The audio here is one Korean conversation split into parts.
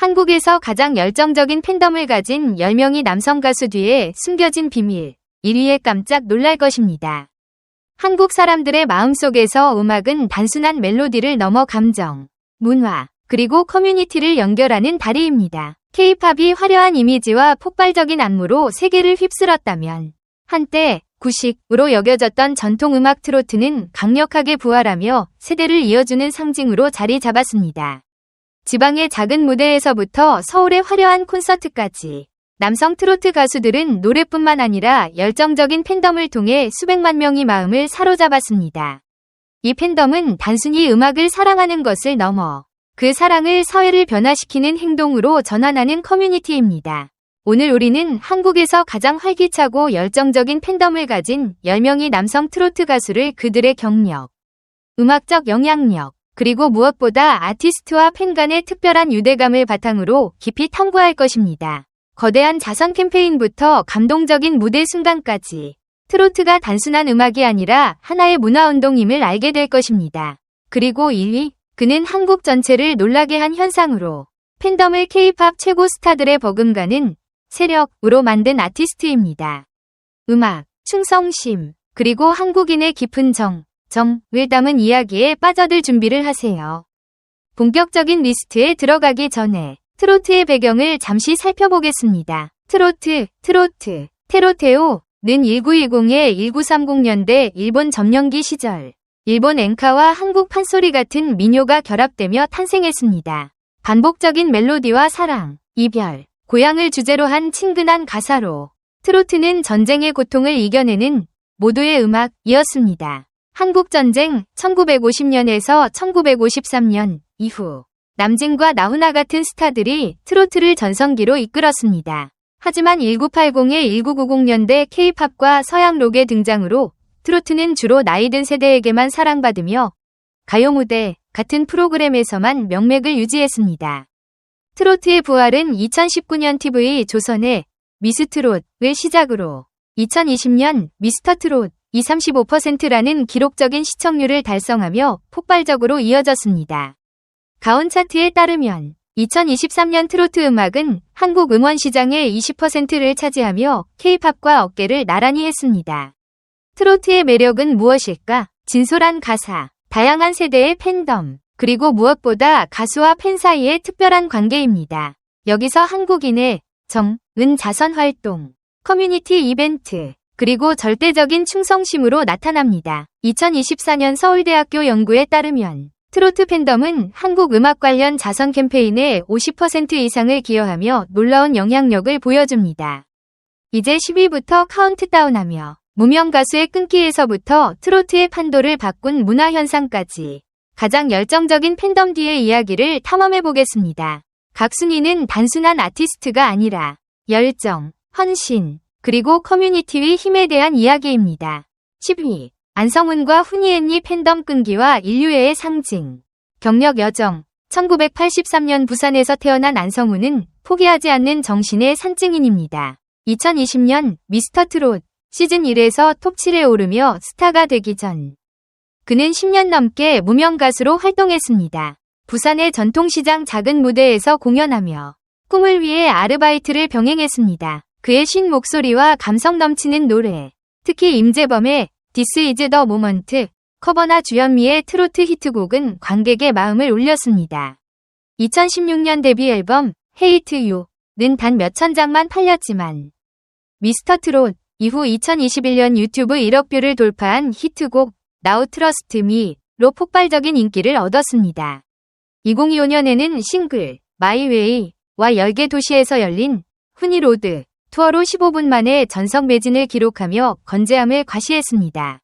한국에서 가장 열정적인 팬덤을 가진 10명의 남성 가수 뒤에 숨겨진 비밀 1위에 깜짝 놀랄 것입니다. 한국 사람들의 마음속에서 음악은 단순한 멜로디를 넘어 감정, 문화, 그리고 커뮤니티를 연결하는 다리입니다. K-팝이 화려한 이미지와 폭발적인 안무로 세계를 휩쓸었다면 한때 구식으로 여겨졌던 전통 음악 트로트는 강력하게 부활하며 세대를 이어주는 상징으로 자리 잡았습니다. 지방의 작은 무대에서부터 서울의 화려한 콘서트까지 남성 트로트 가수들은 노래뿐만 아니라 열정적인 팬덤을 통해 수백만 명의 마음을 사로잡았습니다. 이 팬덤은 단순히 음악을 사랑하는 것을 넘어 그 사랑을 사회를 변화시키는 행동으로 전환하는 커뮤니티입니다. 오늘 우리는 한국에서 가장 활기차고 열정적인 팬덤을 가진 10명의 남성 트로트 가수를 그들의 경력, 음악적 영향력, 그리고 무엇보다 아티스트와 팬 간의 특별한 유대감을 바탕으로 깊이 탐구할 것입니다. 거대한 자선 캠페인부터 감동적인 무대 순간까지 트로트가 단순한 음악이 아니라 하나의 문화운동임을 알게 될 것입니다. 그리고 1위, 그는 한국 전체를 놀라게 한 현상으로 팬덤을 K-팝 최고 스타들의 버금가는 세력으로 만든 아티스트입니다. 음악, 충성심, 그리고 한국인의 깊은 정, 정을 담은 이야기에 빠져들 준비를 하세요. 본격적인 리스트에 들어가기 전에 트로트의 배경을 잠시 살펴보겠습니다. 트로트, 트로트, 테로테오는 1910에 1930년대 일본 점령기 시절 일본 엔카와 한국 판소리 같은 민요가 결합되며 탄생했습니다. 반복적인 멜로디와 사랑, 이별, 고향을 주제로 한 친근한 가사로 트로트는 전쟁의 고통을 이겨내는 모두의 음악이었습니다. 한국전쟁 1950년에서 1953년 이후 남진과 나훈아 같은 스타들이 트로트를 전성기로 이끌었습니다. 하지만 1980에 1990년대 K-팝과 서양 록의 등장으로 트로트는 주로 나이든 세대에게만 사랑받으며 가요 무대 같은 프로그램에서만 명맥을 유지했습니다. 트로트의 부활은 2019년 TV 조선의 미스트롯을 시작으로 2020년 미스터트롯 이 35%라는 기록적인 시청률을 달성하며 폭발적으로 이어졌습니다. 가온 차트에 따르면 2023년 트로트 음악은 한국 음원 시장의 20%를 차지하며 K-팝과 어깨를 나란히 했습니다. 트로트의 매력은 무엇일까? 진솔한 가사, 다양한 세대의 팬덤, 그리고 무엇보다 가수와 팬 사이의 특별한 관계입니다. 여기서 한국인의 정, 은 자선 활동, 커뮤니티 이벤트, 그리고 절대적인 충성심으로 나타납니다. 2024년 서울대학교 연구에 따르면 트로트 팬덤은 한국 음악 관련 자선 캠페인에 50% 이상을 기여하며 놀라운 영향력을 보여줍니다. 이제 10위부터 카운트다운하며 무명 가수의 끊기에서부터 트로트의 판도를 바꾼 문화 현상까지 가장 열정적인 팬덤 뒤의 이야기를 탐험해 보겠습니다. 각 순위는 단순한 아티스트가 아니라 열정, 헌신, 그리고 커뮤니티의 힘에 대한 이야기입니다. 10위 안성훈과 훈이앤니 팬덤 끈기와 인류애의 상징 경력 여정 1983년 부산에서 태어난 안성훈은 포기하지 않는 정신의 산증인입니다. 2020년 미스터 트롯 시즌 1에서 톱 7에 오르며 스타가 되기 전 그는 10년 넘게 무명 가수로 활동했습니다. 부산의 전통시장 작은 무대에서 공연하며 꿈을 위해 아르바이트를 병행했습니다. 그의 신 목소리와 감성 넘치는 노래, 특히 임재범의 This is the moment, 커버나 주현미의 트로트 히트곡은 관객의 마음을 울렸습니다. 2016년 데뷔 앨범 Hate You는 단 몇천 장만 팔렸지만 미스터 트롯 이후 2021년 유튜브 1억 뷰를 돌파한 히트곡 Now Trust Me로 폭발적인 인기를 얻었습니다. 2025년에는 싱글 Way와 10개 도시에서 열린 후니로드 투어로 15분 만에 전석 매진을 기록하며 건재함을 과시했습니다.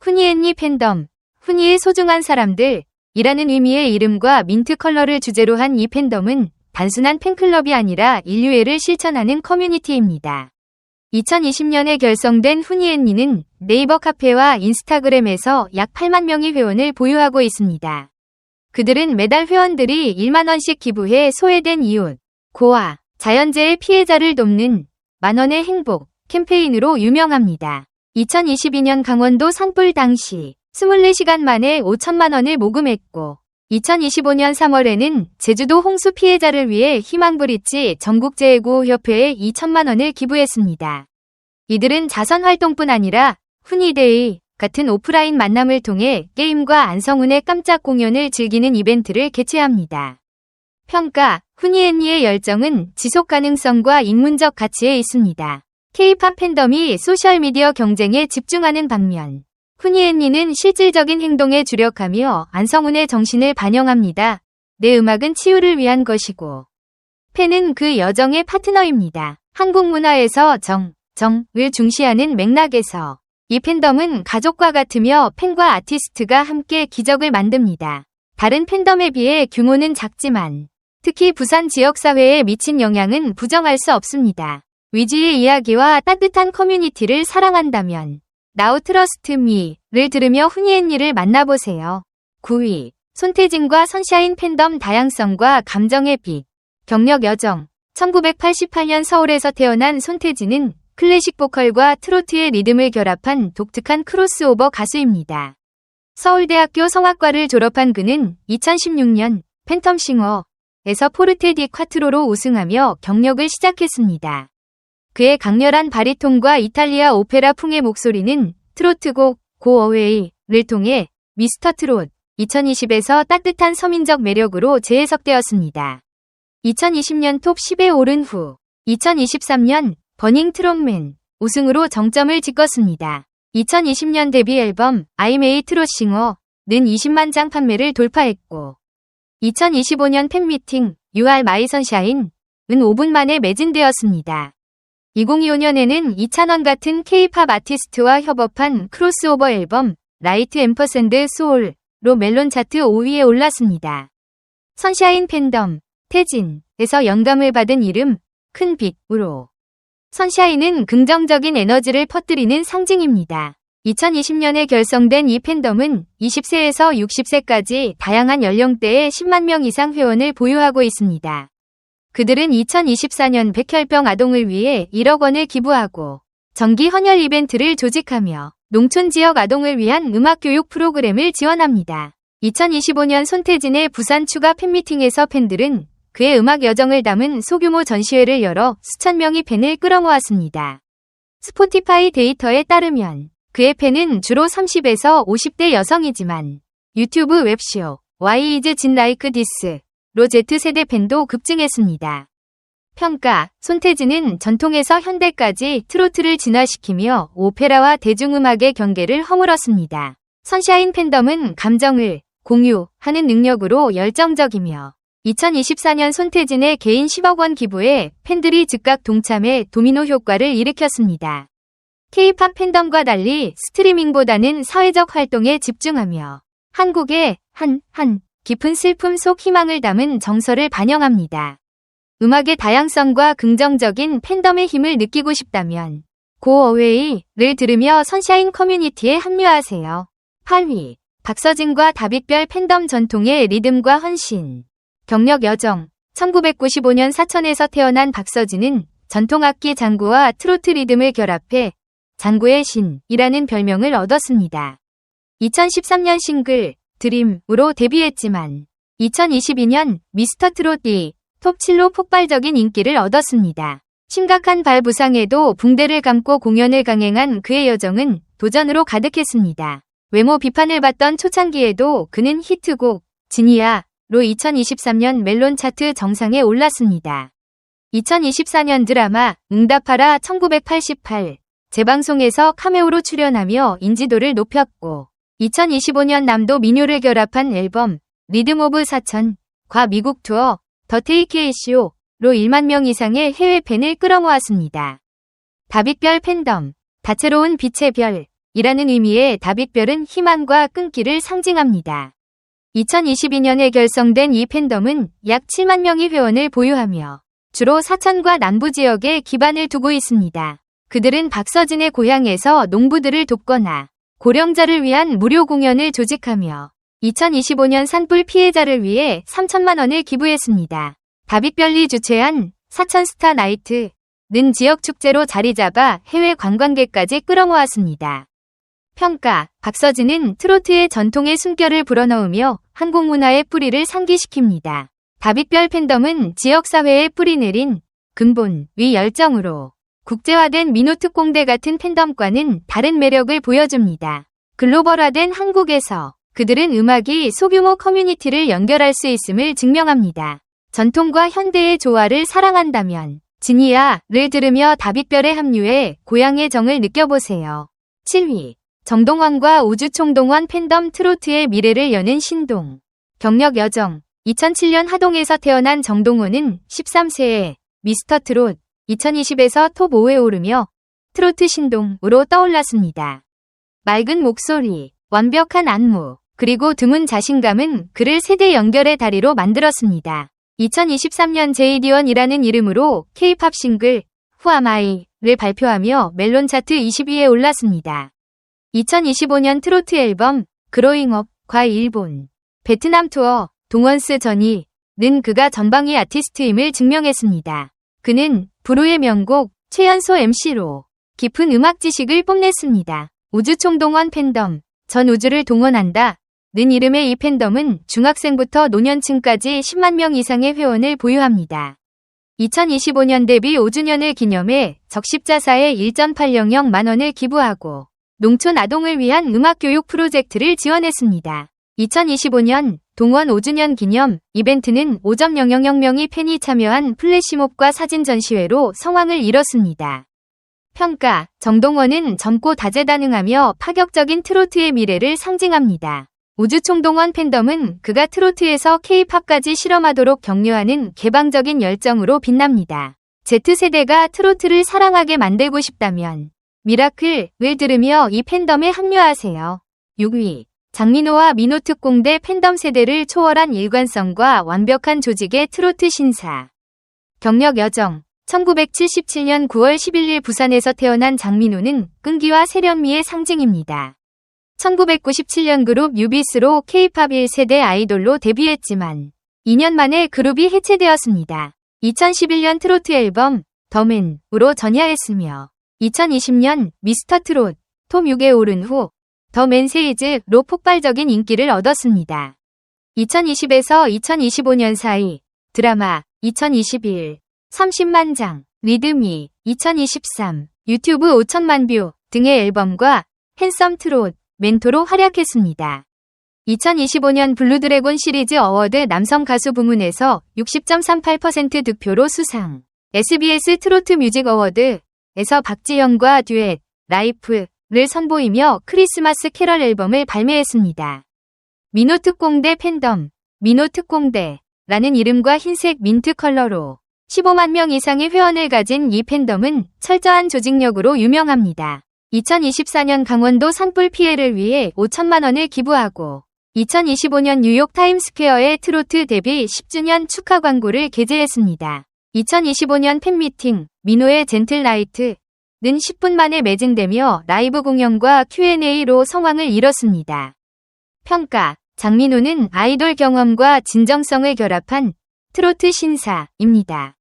후니앤니 팬덤, 후니의 소중한 사람들, 이라는 의미의 이름과 민트 컬러를 주제로 한 이 팬덤은 단순한 팬클럽이 아니라 인류애를 실천하는 커뮤니티입니다. 2020년에 결성된 후니앤니는 네이버 카페와 인스타그램에서 약 8만 명의 회원을 보유하고 있습니다. 그들은 매달 회원들이 1만원씩 기부해 소외된 이웃, 고아, 자연재해 피해자를 돕는 만원의 행복 캠페인으로 유명합니다. 2022년 강원도 산불 당시 24시간 만에 5천만 원을 모금했고 2025년 3월에는 제주도 홍수 피해자를 위해 희망브릿지 전국재해구호협회에 2천만 원을 기부했습니다. 이들은 자선 활동뿐 아니라 훈이데이 같은 오프라인 만남을 통해 게임과 안성훈의 깜짝 공연을 즐기는 이벤트를 개최합니다. 평가, 훈이앤니의 열정은 지속 가능성과 인문적 가치에 있습니다. K-팝 팬덤이 소셜미디어 경쟁에 집중하는 반면, 훈이앤니는 실질적인 행동에 주력하며 안성훈의 정신을 반영합니다. 내 음악은 치유를 위한 것이고, 팬은 그 여정의 파트너입니다. 한국 문화에서 정, 정을 중시하는 맥락에서 이 팬덤은 가족과 같으며 팬과 아티스트가 함께 기적을 만듭니다. 다른 팬덤에 비해 규모는 작지만 특히 부산 지역사회에 미친 영향은 부정할 수 없습니다. 위지의 이야기와 따뜻한 커뮤니티를 사랑한다면 나우 트러스트 미를 들으며 훈이앤니를 만나보세요. 9위 손태진과 선샤인 팬덤 다양성과 감정의 빛 경력 여정 1988년 서울에서 태어난 손태진은 클래식 보컬과 트로트의 리듬을 결합한 독특한 크로스오버 가수입니다. 서울대학교 성악과를 졸업한 그는 2016년 팬텀싱어 에서 포르테 디 콰트로로 우승하며 경력을 시작했습니다. 그의 강렬한 바리톤과 이탈리아 오페라 풍의 목소리는 트로트곡 고 어웨이를 통해 미스터 트롯 2020에서 따뜻한 서민적 매력으로 재해석되었습니다. 2020년 톱 10에 오른 후 2023년 버닝 트롯맨 우승으로 정점을 찍었습니다. 2020년 데뷔 앨범 아이메이 트롯싱어는 20만 장 판매를 돌파했고 2025년 팬미팅 유알 마이 선샤인 은 5분 만에 매진되었습니다. 2025년에는 이찬원 같은 K-팝 아티스트와 협업한 크로스오버 앨범 라이트 앰퍼샌드 소울로 멜론 차트 5위에 올랐습니다. 선샤인 팬덤 태진에서 영감을 받은 이름 큰 빛으로 선샤인은 긍정적인 에너지를 퍼뜨리는 상징입니다. 2020년에 결성된 이 팬덤은 20세에서 60세까지 다양한 연령대의 10만 명 이상 회원을 보유하고 있습니다. 그들은 2024년 백혈병 아동을 위해 1억 원을 기부하고 정기 헌혈 이벤트를 조직하며 농촌 지역 아동을 위한 음악 교육 프로그램을 지원합니다. 2025년 손태진의 부산 추가 팬미팅에서 팬들은 그의 음악 여정을 담은 소규모 전시회를 열어 수천 명이 팬을 끌어모았습니다. 스포티파이 데이터에 따르면 그의 팬은 주로 30에서 50대 여성이지만 유튜브 웹쇼 Why is Jin Like This로 Z세대 팬도 급증했습니다. 평가 손태진은 전통에서 현대까지 트로트를 진화시키며 오페라와 대중음악의 경계를 허물었습니다. 선샤인 팬덤은 감정을 공유하는 능력으로 열정적이며 2024년 손태진의 개인 10억 원 기부에 팬들이 즉각 동참해 도미노 효과를 일으켰습니다. K-팝 팬덤과 달리 스트리밍보다는 사회적 활동에 집중하며 한국의 한, 한, 깊은 슬픔 속 희망을 담은 정서를 반영합니다. 음악의 다양성과 긍정적인 팬덤의 힘을 느끼고 싶다면 고 어웨이를 들으며 선샤인 커뮤니티에 합류하세요. 8위 박서진과 다빗별 팬덤 전통의 리듬과 헌신 경력 여정 1995년 사천에서 태어난 박서진은 전통악기 장구와 트로트 리듬을 결합해 장구의 신이라는 별명을 얻었습니다. 2013년 싱글 드림으로 데뷔했지만 2022년 미스터 트롯이 톱7로 폭발적인 인기를 얻었습니다. 심각한 발 부상에도 붕대를 감고 공연을 강행한 그의 여정은 도전으로 가득했습니다. 외모 비판을 받던 초창기에도 그는 히트곡 지니야 로 2023년 멜론 차트 정상에 올랐습니다. 2024년 드라마 응답하라 1988 재방송에서 카메오로 출연하며 인지도를 높였고 2025년 남도 민요를 결합한 앨범 리듬 오브 사천과 미국 투어 더 테이케이쇼로 1만 명 이상의 해외 팬을 끌어모았습니다. 다빗별 팬덤 다채로운 빛의 별이라는 의미의 다빗별은 희망과 끈기를 상징합니다. 2022년에 결성된 이 팬덤은 약 7만 명의 회원을 보유하며 주로 사천과 남부 지역에 기반을 두고 있습니다. 그들은 박서진의 고향에서 농부들을 돕거나 고령자를 위한 무료 공연을 조직하며 2025년 산불 피해자를 위해 3천만 원을 기부했습니다. 다빗별리 주최한 사천스타 나이트는 지역 축제로 자리 잡아 해외 관광객까지 끌어모았습니다. 평가 박서진은 트로트의 전통의 숨결을 불어넣으며 한국 문화의 뿌리를 상기시킵니다. 다빗별 팬덤은 지역사회에 뿌리 내린 근본, 위 열정으로 국제화된 민호특공대 같은 팬덤과는 다른 매력을 보여줍니다. 글로벌화된 한국에서 그들은 음악이 소규모 커뮤니티를 연결할 수 있음을 증명합니다. 전통과 현대의 조화를 사랑한다면 지니아를 들으며 다빗별에 합류해 고향의 정을 느껴보세요. 7위 정동원과 우주총동원 팬덤 트로트의 미래를 여는 신동 경력 여정 2007년 하동에서 태어난 정동원은 13세에 미스터 트롯 2020에서 톱 5에 오르며 트로트 신동으로 떠올랐습니다. 맑은 목소리, 완벽한 안무, 그리고 드문 자신감은 그를 세대 연결의 다리로 만들었습니다. 2023년 JD1이라는 이름으로 K-팝 싱글 I를 발표하며 멜론 차트 20위에 올랐습니다. 2025년 트로트 앨범 그로잉업과 일본, 베트남 투어 동원스 전이는 그가 전방위 아티스트임을 증명했습니다. 그는 브루의 명곡 최연소 MC로 깊은 음악 지식을 뽐냈습니다. 우주총동원 팬덤, 전 우주를 동원한다. 는 이름의 이 팬덤은 중학생부터 노년층까지 10만 명 이상의 회원을 보유합니다. 2025년 데뷔 5주년을 기념해 적십자사에 1.800만 원을 기부하고 농촌 아동을 위한 음악 교육 프로젝트를 지원했습니다. 2025년 동원 5주년 기념 이벤트는 5.000명의 팬이 참여한 플래시몹과 사진 전시회로 성황을 이뤘습니다. 평가 정동원은 젊고 다재다능하며 파격적인 트로트의 미래를 상징합니다. 우주총동원 팬덤은 그가 트로트에서 K-팝까지 실험하도록 격려하는 개방적인 열정으로 빛납니다. Z세대가 트로트를 사랑하게 만들고 싶다면 미라클을 들으며 이 팬덤에 합류하세요. 6위 장민호와 민호특공대 팬덤 세대를 초월한 일관성과 완벽한 조직의 트로트 신사. 경력 여정 1977년 9월 11일 부산에서 태어난 장민호는 끈기와 세련미의 상징입니다. 1997년 그룹 유비스로 K-팝 1세대 아이돌로 데뷔했지만 2년 만에 그룹이 해체되었습니다. 2011년 트로트 앨범 더맨으로 전야했으며 2020년 미스터 트롯 톰 6에 오른 후 더 맨세이즈로 폭발적인 인기를 얻었습니다. 2020에서 2025년 사이 드라마 2021 30만 장 리드미 2023 유튜브 5천만 뷰 등의 앨범과 핸섬 트롯 멘토로 활약했습니다. 2025년 블루드래곤 시리즈 어워드 남성 가수 부문에서 60.38% 득표로 수상. SBS 트로트 뮤직 어워드에서 박지현과 듀엣, 라이프 를 선보이며 크리스마스 캐럴 앨범을 발매했습니다. 민호특공대 팬덤, 민호특공대라는 이름과 흰색 민트 컬러로 15만 명 이상의 회원을 가진 이 팬덤은 철저한 조직력으로 유명합니다. 2024년 강원도 산불 피해를 위해 5천만 원을 기부하고 2025년 뉴욕 타임스퀘어의 트로트 데뷔 10주년 축하 광고를 게재했습니다. 2025년 팬미팅 민호의 젠틀라이트 는 10분 만에 매진되며 라이브 공연과 Q&A로 성황을 이뤘습니다. 평가 장민호는 아이돌 경험과 진정성을 결합한 트로트 신사입니다.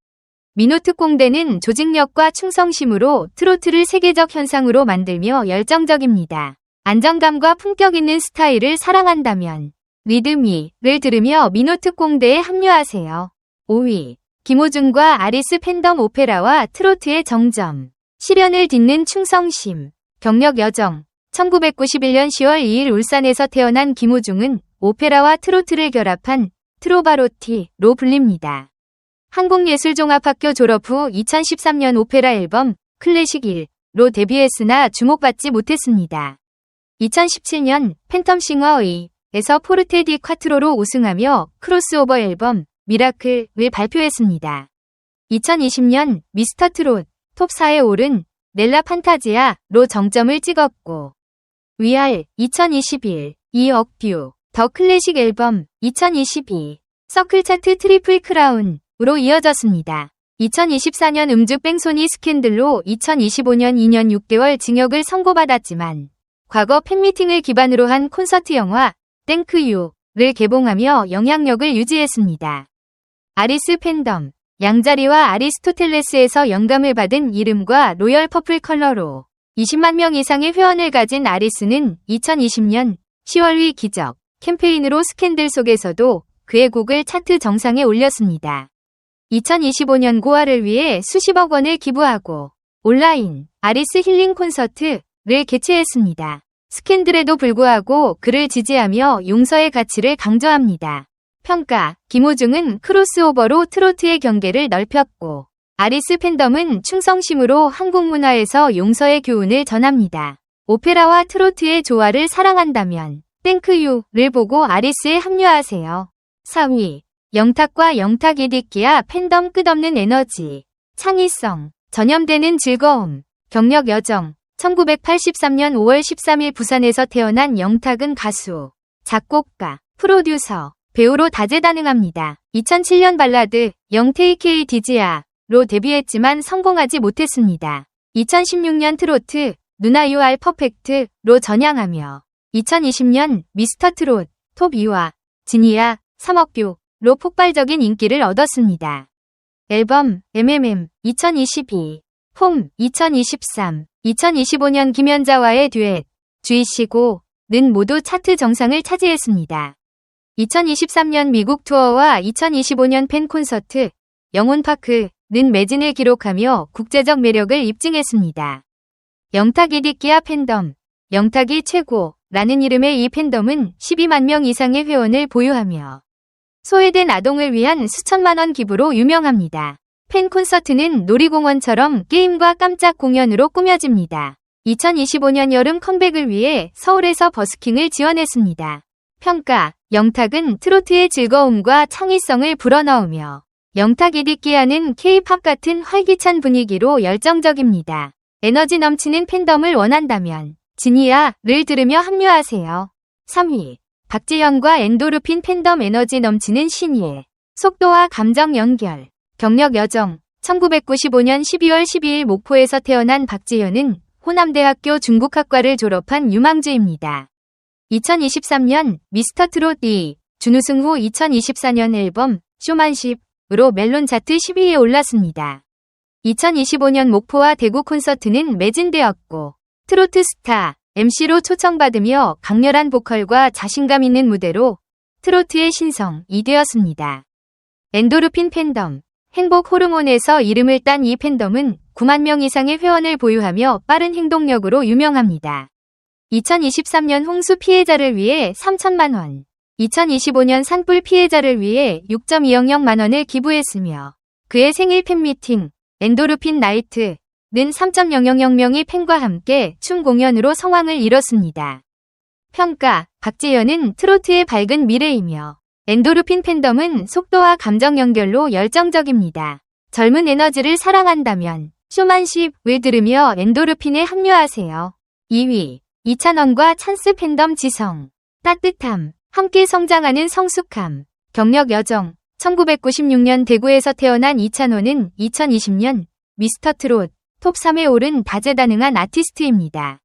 민호특공대는 조직력과 충성심으로 트로트를 세계적 현상으로 만들며 열정적입니다. 안정감과 품격 있는 스타일을 사랑한다면 리드미를 들으며 민호특공대에 합류하세요. 5위 김호중과 아리스 팬덤 오페라와 트로트의 정점 시련을 딛는 충성심 경력 여정 1991년 10월 2일 울산에서 태어난 김호중은 오페라와 트로트를 결합한 트로바로티로 불립니다. 한국예술종합학교 졸업 후 2013년 오페라 앨범 클래식 1로 데뷔했으나 주목받지 못했습니다. 2017년 팬텀싱어 2에서 포르테 디 콰트로로 우승하며 크로스오버 앨범 미라클을 발표했습니다. 2020년 미스터 트롯 톱4에 오른 넬라 판타지아로 정점을 찍었고 위알 2021 2억 뷰 더 클래식 앨범 2022 서클 차트 트리플 크라운으로 이어졌습니다. 2024년 음주 뺑소니 스캔들로 2025년 2년 6개월 징역을 선고받았지만 과거 팬미팅을 기반으로 한 콘서트 영화 땡크유를 개봉하며 영향력을 유지했습니다. 아리스 팬덤 양자리와 아리스토텔레스에서 영감을 받은 이름과 로열 퍼플 컬러로 20만 명 이상의 회원을 가진 아리스는 2020년 10월 위 기적 캠페인으로 스캔들 속에서도 그의 곡을 차트 정상에 올렸습니다. 2025년 고아를 위해 수십억 원을 기부하고 온라인 아리스 힐링 콘서트를 개최했습니다. 스캔들에도 불구하고 그를 지지하며 용서의 가치를 강조합니다. 평가 김호중은 크로스오버로 트로트의 경계를 넓혔고 아리스 팬덤은 충성심으로 한국 문화에서 용서의 교훈을 전합니다. 오페라와 트로트의 조화를 사랑한다면 땡크유를 보고 아리스에 합류하세요. 4위 영탁과 영탁 이디키아 팬덤 끝없는 에너지 창의성 전염되는 즐거움 경력 여정 1983년 5월 13일 부산에서 태어난 영탁은 가수, 작곡가, 프로듀서, 배우로 다재다능합니다. 2007년 발라드 영테이케이 디지아로 데뷔했지만 성공하지 못했습니다. 2016년 트로트 누나 유알 퍼펙트로 전향하며 2020년 미스터 트롯 톱 2와 지니아 3억뷰로 폭발적인 인기를 얻었습니다. 앨범 MMM 2022홈2023 2025년 김연자와의 듀엣 주이시고는 모두 차트 정상을 차지했습니다. 2023년 미국 투어와 2025년 팬 콘서트 영혼파크는 매진을 기록하며 국제적 매력을 입증했습니다. 영탁 이디키아 팬덤 영탁이 최고라는 이름의 이 팬덤은 12만 명 이상의 회원을 보유하며 소외된 아동을 위한 수천만 원 기부로 유명합니다. 팬 콘서트는 놀이공원처럼 게임과 깜짝 공연으로 꾸며집니다. 2025년 여름 컴백을 위해 서울에서 버스킹을 지원했습니다. 평가 영탁은 트로트의 즐거움과 창의성을 불어넣으며 영탁 이디키아는 K-팝 같은 활기찬 분위기로 열정적입니다. 에너지 넘치는 팬덤을 원한다면 지니아를 들으며 합류하세요. 3위 박지현과 엔도르핀 팬덤 에너지 넘치는 신예 속도와 감정 연결 경력 여정 1995년 12월 12일 목포에서 태어난 박지현은 호남대학교 중국학과를 졸업한 유망주입니다. 2023년 미스터 트롯 2 준우승 후 2024년 앨범 쇼만십으로 멜론 차트 10위에 올랐습니다. 2025년 목포와 대구 콘서트는 매진되었고 트로트 스타 MC로 초청받으며 강렬한 보컬과 자신감 있는 무대로 트로트의 신성이 되었습니다. 엔도르핀 팬덤 행복 호르몬에서 이름을 딴 이 팬덤은 9만 명 이상의 회원을 보유하며 빠른 행동력으로 유명합니다. 2023년 홍수 피해자를 위해 3천만 원, 2025년 산불 피해자를 위해 6.200만 원을 기부했으며 그의 생일 팬미팅 엔도르핀 나이트 는 3.000명이 팬과 함께 춤 공연으로 성황을 이뤘습니다. 평가 박재현은 트로트의 밝은 미래이며 엔도르핀 팬덤은 속도와 감정 연결로 열정적입니다. 젊은 에너지를 사랑한다면 쇼만십 을 들으며 엔도르핀에 합류하세요. 2위 이찬원과 찬스 팬덤 지성 따뜻함 함께 성장하는 성숙함 경력 여정 1996년 대구에서 태어난 이찬원은 2020년 미스터 트롯 톱 3에 오른 다재다능한 아티스트입니다.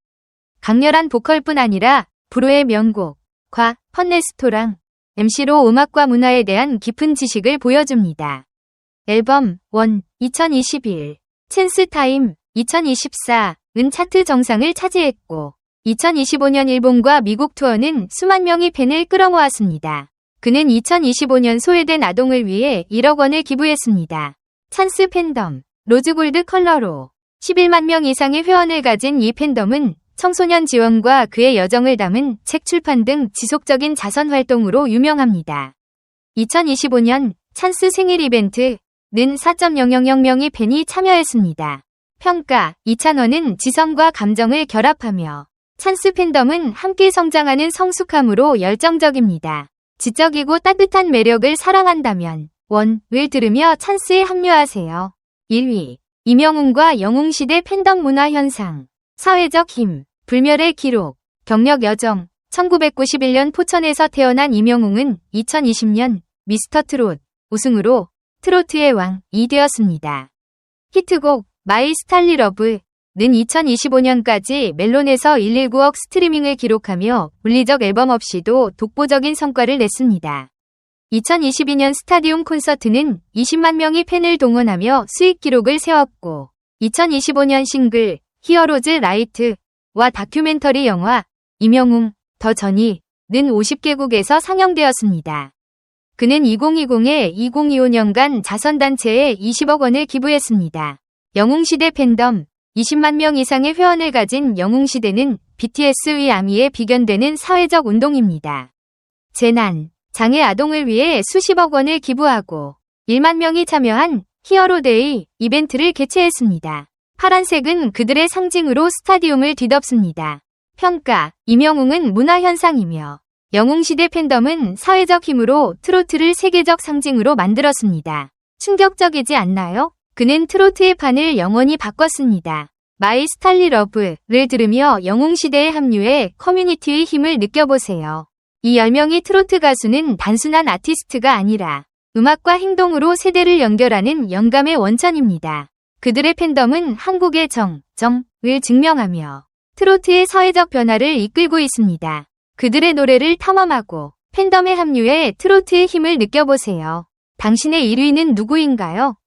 강렬한 보컬뿐 아니라 불후의 명곡 과 펀레스토랑 MC로 음악과 문화에 대한 깊은 지식을 보여줍니다. 앨범 1 2021 챈스 타임 2024은 차트 정상을 차지했고 2025년 일본과 미국 투어는 수만 명의 팬을 끌어모았습니다. 그는 2025년 소외된 아동을 위해 1억 원을 기부했습니다. 찬스 팬덤 로즈골드 컬러로 11만 명 이상의 회원을 가진 이 팬덤은 청소년 지원과 그의 여정을 담은 책 출판 등 지속적인 자선 활동으로 유명합니다. 2025년 찬스 생일 이벤트는 4.000명의 팬이 참여했습니다. 평가 이찬원은 지성과 감정을 결합하며 찬스 팬덤은 함께 성장하는 성숙함으로 열정적입니다. 지적이고 따뜻한 매력을 사랑한다면 원을 들으며 찬스에 합류하세요. 1위 이명웅과 영웅시대 팬덤 문화 현상 사회적 힘, 불멸의 기록, 경력 여정 1991년 포천에서 태어난 이명웅은 2020년 미스터 트롯 우승으로 트로트의 왕이 되었습니다. 히트곡 마이 스탈리 러브 는 2025년까지 멜론에서 119억 스트리밍을 기록하며 물리적 앨범 없이도 독보적인 성과를 냈습니다. 2022년 스타디움 콘서트는 20만 명의 팬을 동원하며 수익 기록을 세웠고 2025년 싱글 히어로즈 라이트와 다큐멘터리 영화 이명웅 더 전이 는 50개국에서 상영되었습니다. 그는 2020에 2025년간 자선단체에 20억 원을 기부했습니다. 영웅시대 팬덤 20만 명 이상의 회원을 가진 영웅시대는 BTS의 아미에 비견되는 사회적 운동입니다. 재난, 장애 아동을 위해 수십억 원을 기부하고 1만 명이 참여한 히어로데이 이벤트를 개최했습니다. 파란색은 그들의 상징으로 스타디움을 뒤덮습니다. 평가, 임영웅은 문화현상이며 영웅시대 팬덤은 사회적 힘으로 트로트를 세계적 상징으로 만들었습니다. 충격적이지 않나요? 그는 트로트의 판을 영원히 바꿨습니다. 마이 스탈리 러브를 들으며 영웅시대에 합류해 커뮤니티의 힘을 느껴보세요. 이 10명의 트로트 가수는 단순한 아티스트가 아니라 음악과 행동으로 세대를 연결하는 영감의 원천입니다. 그들의 팬덤은 한국의 정, 정을 증명하며 트로트의 사회적 변화를 이끌고 있습니다. 그들의 노래를 탐험하고 팬덤에 합류해 트로트의 힘을 느껴보세요. 당신의 1위는 누구인가요?